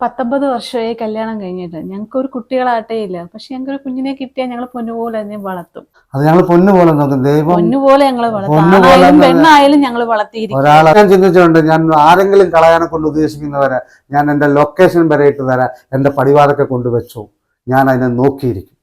പത്തൊമ്പത് വർഷമായി കല്യാണം കഴിഞ്ഞിട്ട്. ഞങ്ങൾക്ക് ഒരു കുട്ടികളാട്ടേ ഇല്ല. പക്ഷെ ഞങ്ങൾക്ക് ഒരു കുഞ്ഞിനെ കിട്ടിയാൽ ഞങ്ങൾ പൊന്നുപോലെ തന്നെ വളർത്തും. അത് ഞങ്ങൾ പൊന്നുപോലെ നോക്കും ദൈവം പൊന്നുപോലെ ഞങ്ങൾ വളർത്തും. പെണ്ണായാലും ഞങ്ങൾ വളർത്തിയിരിക്കും. ഒരാളെ ഞാൻ ചിന്തിച്ചുകൊണ്ട് ഞാൻ ആരെങ്കിലും കളയാനെ കൊണ്ട് ഉദ്ദേശിക്കുന്നവരെ ഞാൻ എന്റെ ലൊക്കേഷൻ വരെ ഇട്ട് തരാം എന്റെ പടിവാറൊക്കെ കൊണ്ടുവച്ചു ഞാൻ അതിനെ നോക്കിയിരിക്കും.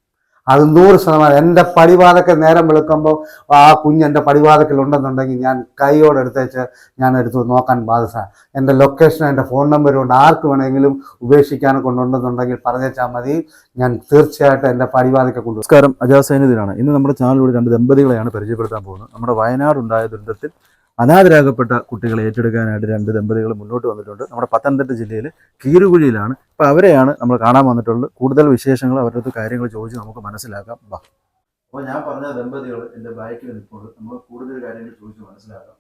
അത് നൂറ് ശതമാനം. എന്റെ പടിവാതക്കൽ നേരം വെളുക്കുമ്പോൾ ആ കുഞ്ഞ് എന്റെ പടിവാതക്കൽ ഉണ്ടെന്നുണ്ടെങ്കിൽ ഞാൻ കൈയോടെ എടുത്തേച്ച് ഞാൻ എടുത്ത് നോക്കാൻ ബാധ്യത എന്റെ ലൊക്കേഷൻ എന്റെ ഫോൺ നമ്പറും ഉണ്ട് ആർക്ക് വേണമെങ്കിലും ഉപേക്ഷിക്കാൻ കൊണ്ടുണ്ടെന്നുണ്ടെങ്കിൽ പറഞ്ഞേച്ചാൽ മതി. ഞാൻ തീർച്ചയായിട്ടും എന്റെ പടിവാതക്കെ കൊണ്ടു നമസ്കാരം. അജാസ് സൈനിധനാണ് ഇന്ന് നമ്മുടെ ചാനലിലൂടെ രണ്ട് ദമ്പതികളെയാണ് പരിചയപ്പെടുത്താൻ പോകുന്നത്. നമ്മുടെ വയനാടുണ്ടായ ദുരന്തത്തിൽ അനാഥരാകപ്പെട്ട കുട്ടികളെ ഏറ്റെടുക്കാനായിട്ട് രണ്ട് ദമ്പതികൾ മുന്നോട്ട് വന്നിട്ടുണ്ട്. നമ്മുടെ പത്തനംതിട്ട ജില്ലയിൽ കീരുകുഴിയിലാണ് അപ്പോൾ അവരെയാണ് നമ്മൾ കാണാൻ വന്നിട്ടുള്ളത്. കൂടുതൽ വിശേഷങ്ങൾ അവരുടെ അടുത്ത് കാര്യങ്ങൾ ചോദിച്ച് നമുക്ക് മനസ്സിലാക്കാം. വാ. അപ്പോൾ ഞാൻ പറഞ്ഞ ദമ്പതികൾ എന്റെ ബാക്കിൽ നിൽപ്പുണ്ട്. നമ്മൾ കൂടുതൽ കാര്യങ്ങൾ ചോദിച്ച് മനസ്സിലാക്കാം.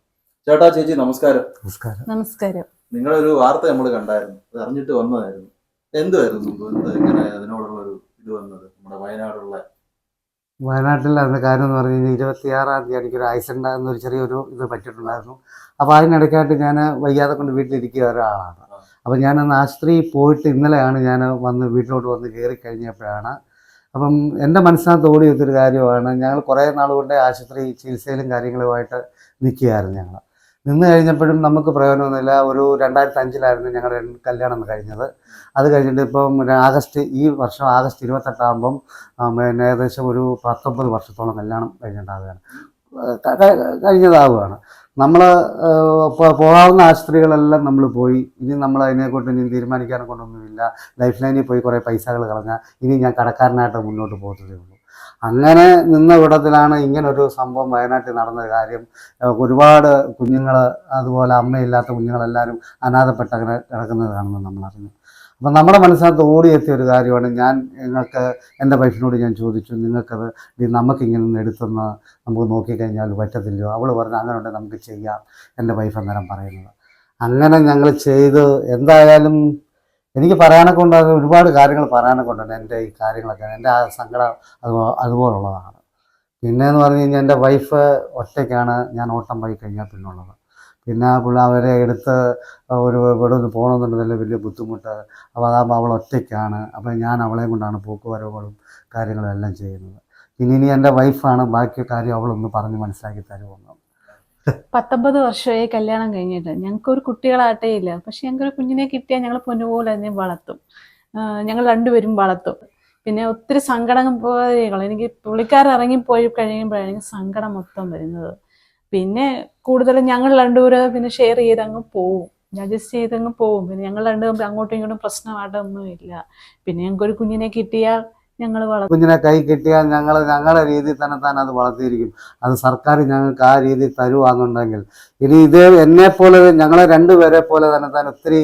ചേട്ടാ ചേച്ചി നമസ്കാരം. നമസ്കാരം. നമസ്കാരം. നിങ്ങളൊരു വാർത്ത നമ്മൾ കണ്ടായിരുന്നു. അത് അറിഞ്ഞിട്ട് വന്നതായിരുന്നു. എന്തുമായിരുന്നു എന്ത് എങ്ങനെ അതിനോടുള്ള ഒരു ഇത് വന്നത്? നമ്മുടെ വയനാടുള്ള വയനാട്ടിൽ അതിന്റെ കാര്യം എന്ന് പറഞ്ഞു കഴിഞ്ഞാൽ ഇരുപത്തിയാറാം തീയതി എനിക്കൊരു ആക്സിഡന്റ് എന്നൊരു ചെറിയൊരു ഇത് പറ്റിയിട്ടുണ്ടായിരുന്നു. അപ്പോൾ അതിനിടയ്ക്കായിട്ട് ഞാൻ വയ്യാതെ കൊണ്ട് വീട്ടിലിരിക്കുക ഒരാളാണ്. അപ്പോൾ ഞാൻ അന്ന് ആശുപത്രിയിൽ പോയിട്ട് ഇന്നലെയാണ് ഞാൻ വന്ന് വീട്ടിലോട്ട് വന്ന് കയറി കഴിഞ്ഞപ്പോഴാണ്. അപ്പം എന്റെ മനസ്സിനകത്ത് ഓടി കാര്യമാണ് ഞങ്ങൾ കുറേ നാൾ കൊണ്ട് ആശുപത്രി ചികിത്സയിലും കാര്യങ്ങളുമായിട്ട് നിൽക്കുകയായിരുന്നു ഞങ്ങൾ നിന്ന് കഴിഞ്ഞപ്പോഴും നമുക്ക് പ്രയോജനമൊന്നുമില്ല. ഒരു രണ്ടായിരത്തി അഞ്ചിലായിരുന്നു ഞങ്ങളുടെ കല്യാണം കഴിഞ്ഞത്. അത് കഴിഞ്ഞിട്ട് ഇപ്പം ആഗസ്റ്റ് ഈ വർഷം ആഗസ്റ്റ് ഇരുപത്തെട്ടാകുമ്പം പിന്നെ ഏകദേശം ഒരു പത്തൊമ്പത് വർഷത്തോളം കല്യാണം കഴിഞ്ഞിട്ടാവുകയാണ് കഴിഞ്ഞതാവുകയാണ്. നമ്മൾ പോകാവുന്ന ആശുപത്രികളെല്ലാം നമ്മൾ പോയി. ഇനി നമ്മൾ അതിനെക്കൊണ്ട് ഇനി തീരുമാനിക്കാനെ കൊണ്ടൊന്നുമില്ല ലൈഫ് ലൈനിൽ പോയി കുറേ പൈസകൾ കളഞ്ഞാൽ ഇനി ഞാൻ കടക്കാരനായിട്ട് മുന്നോട്ട് പോകത്തതേ ഉള്ളൂ. അങ്ങനെ നിന്ന ഇങ്ങനെ ഒരു സംഭവം വയനാട്ടിൽ നടന്ന കാര്യം. ഒരുപാട് കുഞ്ഞുങ്ങൾ അതുപോലെ അമ്മയില്ലാത്ത കുഞ്ഞുങ്ങളെല്ലാവരും അനാഥപ്പെട്ട് അങ്ങനെ കിടക്കുന്നത് കാണുന്നത് നമ്മൾ അറിഞ്ഞു. അപ്പം നമ്മുടെ മനസ്സിനകത്ത് ഓടിയെത്തിയ ഒരു കാര്യമാണ് ഞാൻ നിങ്ങൾക്ക് എന്റെ വൈഫിനോട് ഞാൻ ചോദിച്ചു നിങ്ങൾക്കത് നമുക്കിങ്ങനെ ഒന്ന് എടുത്തൊന്ന് നമുക്ക് നോക്കിക്കഴിഞ്ഞാൽ പറ്റത്തില്ലയോ? അവൾ പറഞ്ഞു അങ്ങനെ ഉണ്ടെങ്കിൽ നമുക്ക് ചെയ്യാം എന്റെ വൈഫ് അന്നേരം പറയുന്നത്. അങ്ങനെ ഞങ്ങൾ ചെയ്ത് എന്തായാലും എനിക്ക് പറയാനൊക്കെ ഉണ്ട് ഒരുപാട് കാര്യങ്ങൾ പറയാനൊക്കെ ഉണ്ട്. എന്റെ ഈ കാര്യങ്ങളൊക്കെ എന്റെ ആ സങ്കടം അത് അതുപോലുള്ളതാണ്. പിന്നെ എന്ന് പറഞ്ഞു കഴിഞ്ഞാൽ എന്റെ വൈഫ് ഒറ്റയ്ക്കാണ്. ഞാൻ ഓട്ടം പോയി കഴിഞ്ഞാൽ പിന്നുള്ളത് പിന്നെ പുള്ളി അവരെ എടുത്ത് ഒരു ഇവിടെ നിന്ന് പോകണമെന്നുണ്ടെങ്കിൽ വലിയ ബുദ്ധിമുട്ട്. അപ്പോൾ അതാകുമ്പോൾ അവൾ ഒറ്റയ്ക്കാണ്. അപ്പോൾ ഞാൻ അവളെയും കൊണ്ടാണ് പോക്കുവരവുകളും കാര്യങ്ങളും എല്ലാം ചെയ്യുന്നത്. പിന്നെ ഇനി എന്റെ വൈഫാണ്. ബാക്കി കാര്യം അവളൊന്ന് പറഞ്ഞ് മനസ്സിലാക്കി തരുമെന്ന് പത്തൊമ്പത് വർഷമായി കല്യാണം കഴിഞ്ഞിട്ട്. ഞങ്ങൾക്ക് ഒരു കുട്ടികളാട്ടേ ഇല്ല. പക്ഷെ ഞങ്ങൾക്ക് ഒരു കുഞ്ഞിനെ കിട്ടിയാൽ ഞങ്ങൾ പൊന്നുപോലെ തന്നെ വളർത്തും. ഞങ്ങൾ രണ്ടുപേരും വളർത്തും. പിന്നെ ഒത്തിരി സങ്കടം പോലെകൾ എനിക്ക് പുള്ളിക്കാരൻ ഇറങ്ങിപ്പോയി കഴിയുമ്പോഴാണ് എനിക്ക് സങ്കടം മൊത്തം വരുന്നത്. പിന്നെ കൂടുതലും ഞങ്ങൾ രണ്ടുപേരും പിന്നെ ഷെയർ ചെയ്ത് അങ്ങ് പോവും. അഡ്ജസ്റ്റ് ചെയ്തങ്ങ് പോവും. പിന്നെ ഞങ്ങൾ രണ്ടുപേരും അങ്ങോട്ടും ഇങ്ങോട്ടും പ്രശ്നമായിട്ടൊന്നും ഇല്ല പിന്നെ ഞങ്ങൾക്ക് ഒരു കുഞ്ഞിനെ കിട്ടിയാൽ ഞങ്ങൾ കുഞ്ഞിനെ കൈ കിട്ടിയാൽ ഞങ്ങൾ ഞങ്ങളുടെ രീതിയിൽ തന്നെ തന്നെ അത് വളർത്തിയിരിക്കും. അത് സർക്കാർ ഞങ്ങൾക്ക് ആ രീതിയിൽ തരുവാന്നുണ്ടെങ്കിൽ ഇനി ഇത് എന്നെ പോലെ ഞങ്ങളെ രണ്ടുപേരെ പോലെ തന്നെ തന്നെ ഒത്തിരി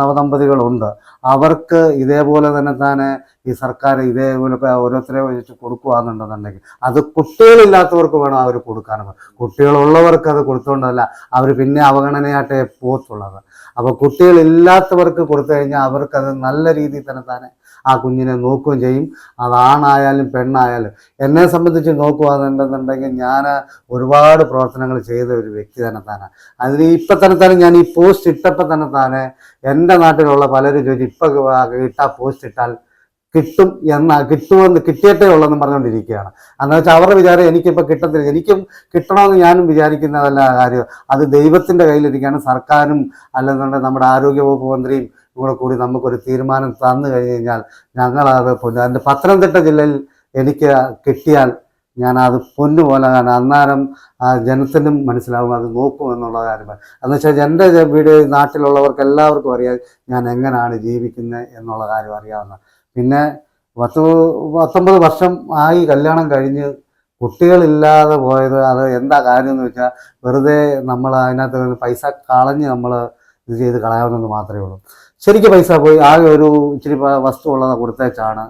നവദമ്പതികളുണ്ട്. അവർക്ക് ഇതേപോലെ തന്നെ തന്നെ ഈ സർക്കാർ ഇതേപോലെ ഓരോരുത്തരെ വെച്ചിട്ട് കൊടുക്കുകയാണെന്നുണ്ടെന്നുണ്ടെങ്കിൽ അത് കുട്ടികളില്ലാത്തവർക്ക് വേണം അവർ കൊടുക്കാനും കുട്ടികളുള്ളവർക്ക് അത് കൊടുത്തുകൊണ്ടല്ല അവർ പിന്നെ അവഗണനയായിട്ടേ പോകത്തുള്ളത് അപ്പോൾ കുട്ടികളില്ലാത്തവർക്ക് കൊടുത്തു കഴിഞ്ഞാൽ അവർക്കത് നല്ല രീതിയിൽ തന്നെ താനെ ആ കുഞ്ഞിനെ നോക്കുകയും ചെയ്യും. അതാണായാലും പെണ്ണായാലും എന്നെ സംബന്ധിച്ച് നോക്കുകയാണെന്നുണ്ടെന്നുണ്ടെങ്കിൽ ഞാൻ ഒരുപാട് പ്രവർത്തനങ്ങൾ ചെയ്ത ഒരു വ്യക്തി തന്നെ താനെ. അതിന് ഇപ്പം തന്നെ തന്നെ ഞാൻ ഈ പോസ്റ്റ് ഇട്ടപ്പോൾ തന്നെ തന്നെ എന്റെ നാട്ടിലുള്ള പലരും ചോദിച്ചു ഇപ്പം ഇട്ടാ പോസ്റ്റ് ഇട്ടാൽ കിട്ടും എന്ന കിട്ടുമെന്ന് കിട്ടിയിട്ടേ ഉള്ളെന്ന് പറഞ്ഞുകൊണ്ടിരിക്കുകയാണ്. എന്ന് വെച്ചാൽ അവരുടെ വിചാരം എനിക്കിപ്പോൾ കിട്ടത്തില്ല. എനിക്കും കിട്ടണമെന്ന് ഞാനും വിചാരിക്കുന്നതല്ല കാര്യം. അത് ദൈവത്തിന്റെ കയ്യിലിരിക്കുകയാണ്. സർക്കാരും അല്ലെന്നുണ്ടെങ്കിൽ നമ്മുടെ ആരോഗ്യവകുപ്പ് മന്ത്രിയും കൂടെ കൂടി നമുക്കൊരു തീരുമാനം തന്നു കഴിഞ്ഞു കഴിഞ്ഞാൽ ഞങ്ങളത് പൊന്നു. പത്തനംതിട്ട ജില്ലയിൽ എനിക്ക് കിട്ടിയാൽ ഞാൻ അത് പൊന്നുപോലെ കാണാം അന്നേരം ആ ജനത്തിനും മനസ്സിലാവും അത് നോക്കും എന്നുള്ള കാര്യമാണ് എന്ന് വെച്ചാൽ എന്റെ വീട് നാട്ടിലുള്ളവർക്ക് എല്ലാവർക്കും അറിയാം ഞാൻ എങ്ങനെയാണ് ജീവിക്കുന്നത് എന്നുള്ള കാര്യം അറിയാവുന്ന. പിന്നെ പത്ത് പത്തൊമ്പത് വർഷം ആയി കല്യാണം കഴിഞ്ഞ് കുട്ടികളില്ലാതെ പോയത് അത് എന്താ കാര്യം എന്ന് വെച്ചാൽ വെറുതെ നമ്മൾ അതിനകത്ത് പൈസ കളഞ്ഞ് നമ്മൾ ഇത് ചെയ്ത് കളയാവുന്നെന്ന് മാത്രമേ ഉള്ളൂ. ശരിക്കും പൈസ പോയി ആകെ ഒരു ഇച്ചിരി വസ്തു ഉള്ളത് കൊടുത്തേച്ചാണ്.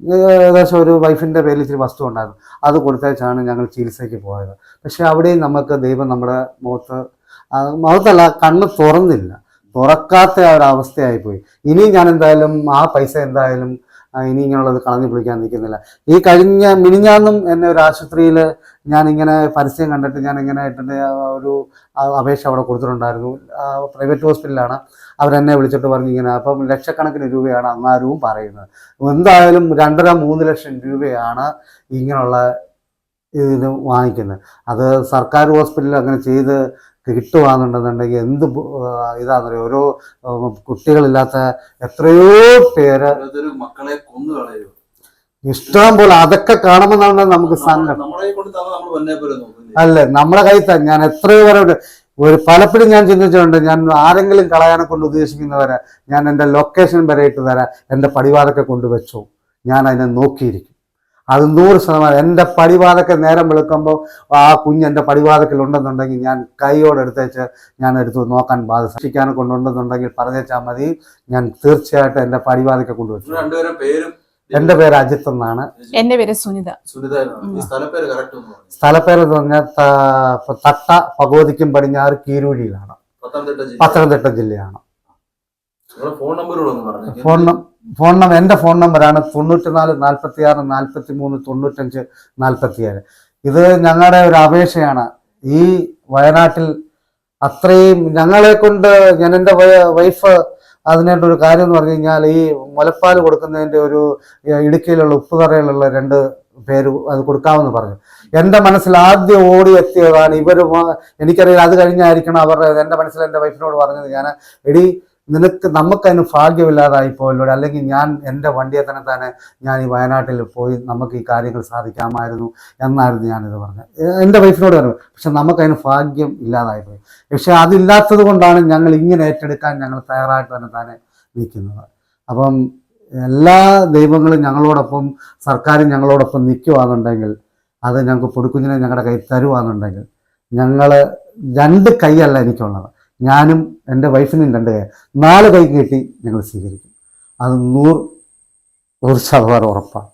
ഏകദേശം ഒരു വൈഫിന്റെ പേരിൽ ഇച്ചിരി വസ്തു ഉണ്ടായിരുന്നു. അത് കൊടുത്തേച്ചാണ് ഞങ്ങൾ ചികിത്സയ്ക്ക് പോയത്. പക്ഷേ അവിടെയും നമുക്ക് ദൈവം നമ്മുടെ മുഖത്ത് മുഖത്തല്ല കണ്ണ് തുറന്നില്ല. തുറക്കാത്ത ആ ഒരു അവസ്ഥയായിപ്പോയി. ഇനിയും ഞാൻ എന്തായാലും ആ പൈസ എന്തായാലും ഇനി ഇങ്ങനെയുള്ളത് കളഞ്ഞു പിടിക്കാൻ നിൽക്കുന്നില്ല. ഈ കഴിഞ്ഞ മിനിഞ്ഞാന്നും എന്നെ ഒരു ആശുപത്രിയിൽ ഞാൻ ഇങ്ങനെ പരസ്യം കണ്ടിട്ട് ഞാൻ ഇങ്ങനെ ഇട്ടിട്ട് ഒരു അപേക്ഷ അവിടെ കൊടുത്തിട്ടുണ്ടായിരുന്നു. പ്രൈവറ്റ് ഹോസ്പിറ്റലാണ് അവരെന്നെ വിളിച്ചിട്ട് പറഞ്ഞു ഇങ്ങനെ അപ്പം ലക്ഷക്കണക്കിന് രൂപയാണ് അന്നാരവും പറയുന്നത്. എന്തായാലും രണ്ടര മൂന്ന് ലക്ഷം രൂപയാണ് ഇങ്ങനെയുള്ള ഇതിന് വാങ്ങിക്കുന്നത്. അത് സർക്കാർ ഹോസ്പിറ്റലിൽ അങ്ങനെ ചെയ്ത് കിട്ടുവാന്നുണ്ടെന്നുണ്ടെങ്കിൽ എന്ത് ഇതാന്ന് പറയുക ഓരോ കുട്ടികളില്ലാത്ത എത്രയോ പേര് മക്കളെ കൊന്നു കളയുക ഇഷ്ടം പോലെ അതൊക്കെ കാണുമ്പോൾ നമുക്ക് സങ്കടം. അല്ല? നമ്മളെ കയ്യിൽ തന്നെ ഞാൻ എത്രയോ പേരെ ഒരു പലപ്പോഴും ഞാൻ ചിന്തിച്ചിട്ടുണ്ട് ഞാൻ ആരെങ്കിലും കളയാനെ കൊണ്ട് ഉദ്ദേശിക്കുന്നവരെ ഞാൻ എന്റെ ലൊക്കേഷൻ വരെ ഇട്ട് തരാം എന്റെ പടിവാറൊക്കെ കൊണ്ടുവച്ചു ഞാൻ അതിനെ നോക്കിയിരിക്കും. അത് നൂറ് ശതമാനം എന്റെ പടിവാതക്കെ നേരം വെളുക്കുമ്പോൾ ആ കുഞ്ഞ് എന്റെ പടിവാതക്കൽ ഉണ്ടെന്നുണ്ടെങ്കിൽ ഞാൻ കൈയോടെ എടുത്തേച്ച് ഞാൻ എടുത്ത് നോക്കാൻ ബാധ സൃഷ്ടിക്കാൻ കൊണ്ടുണ്ടെന്നുണ്ടെങ്കിൽ പറഞ്ഞേച്ചാൽ മതി. ഞാൻ തീർച്ചയായിട്ടും എന്റെ പടിവാതക്കെ കൊണ്ടുവച്ചു എന്റെ പേരും അജിത്ത് എന്നാണ്. എന്റെ പേര് സുനിത. സുനിത എന്നാണ്. ഈ സ്ഥലപ്പേര് കറക്റ്റ് ഒന്ന് പറഞ്ഞു സ്ഥലപ്പേര് എന്ന് പറഞ്ഞാൽ തട്ട ഭഗവതിക്കും പടിഞ്ഞാറ് കീരൂഴിയിലാണ് പത്തനംതിട്ട ജില്ലയാണ്. ഫോൺ നമ്പർ ഫോൺ നമ്പർ എന്റെ ഫോൺ നമ്പറാണ് തൊണ്ണൂറ്റിനാല് നാൽപ്പത്തി ആറ് നാൽപ്പത്തി മൂന്ന് തൊണ്ണൂറ്റഞ്ച് നാൽപ്പത്തിയേഴ്. ഇത് ഞങ്ങളുടെ ഒരു അപേക്ഷയാണ്. ഈ വയനാട്ടിൽ അത്രയും ഞങ്ങളെ കൊണ്ട് ഞാൻ എന്റെ വൈഫ് അതിനായിട്ട് ഒരു കാര്യം എന്ന് പറഞ്ഞു കഴിഞ്ഞാൽ ഈ മുലപ്പാൽ കൊടുക്കുന്നതിന്റെ ഒരു ഇടുക്കിയിലുള്ള ഉപ്പുതറയിലുള്ള രണ്ട് പേര് അത് കൊടുക്കാമെന്ന് പറഞ്ഞു. എന്റെ മനസ്സിൽ ആദ്യം ഓടിയെത്തിയതാണ് ഇവർ എനിക്കറിയില്ല അത് കഴിഞ്ഞായിരിക്കണം അവർ എന്റെ മനസ്സിൽ എന്റെ വൈഫിനോട് പറഞ്ഞത്. ഞാൻ എടി നിനക്ക് നമുക്കതിന് ഭാഗ്യമില്ലാതായി പോയല്ലോ. അല്ലെങ്കിൽ ഞാൻ എന്റെ വണ്ടിയെ തന്നെ തന്നെ ഞാൻ ഈ വയനാട്ടിൽ പോയി നമുക്ക് ഈ കാര്യങ്ങൾ സാധിക്കാമായിരുന്നു എന്നായിരുന്നു ഞാനിത് പറഞ്ഞത്. എന്റെ വൈഫിനോട് പറഞ്ഞു പക്ഷെ നമുക്കതിന് ഭാഗ്യം ഇല്ലാതായി പോയി. പക്ഷെ അതില്ലാത്തത് കൊണ്ടാണ് ഞങ്ങൾ ഇങ്ങനെ ഏറ്റെടുക്കാൻ ഞങ്ങൾ തയ്യാറായിട്ട് തന്നെ തന്നെ നിൽക്കുന്നത്. അപ്പം എല്ലാ ദൈവങ്ങളും ഞങ്ങളോടൊപ്പം സർക്കാരും ഞങ്ങളോടൊപ്പം നിൽക്കുവാന്നുണ്ടെങ്കിൽ അത് ഞങ്ങൾക്ക് പൊടിക്കുഞ്ഞിനെ ഞങ്ങളുടെ കൈ തരുവാന്നുണ്ടെങ്കിൽ ഞങ്ങൾ രണ്ട് കൈയല്ല എനിക്കുള്ളത്. ഞാനും എന്റെ വൈഫിനും രണ്ട് കൈ. നാല് കൈ കെട്ടി ഞങ്ങൾ സ്വീകരിക്കും. അത് നൂറ് നൂറ് ശതമാനം ഉറപ്പാണ്.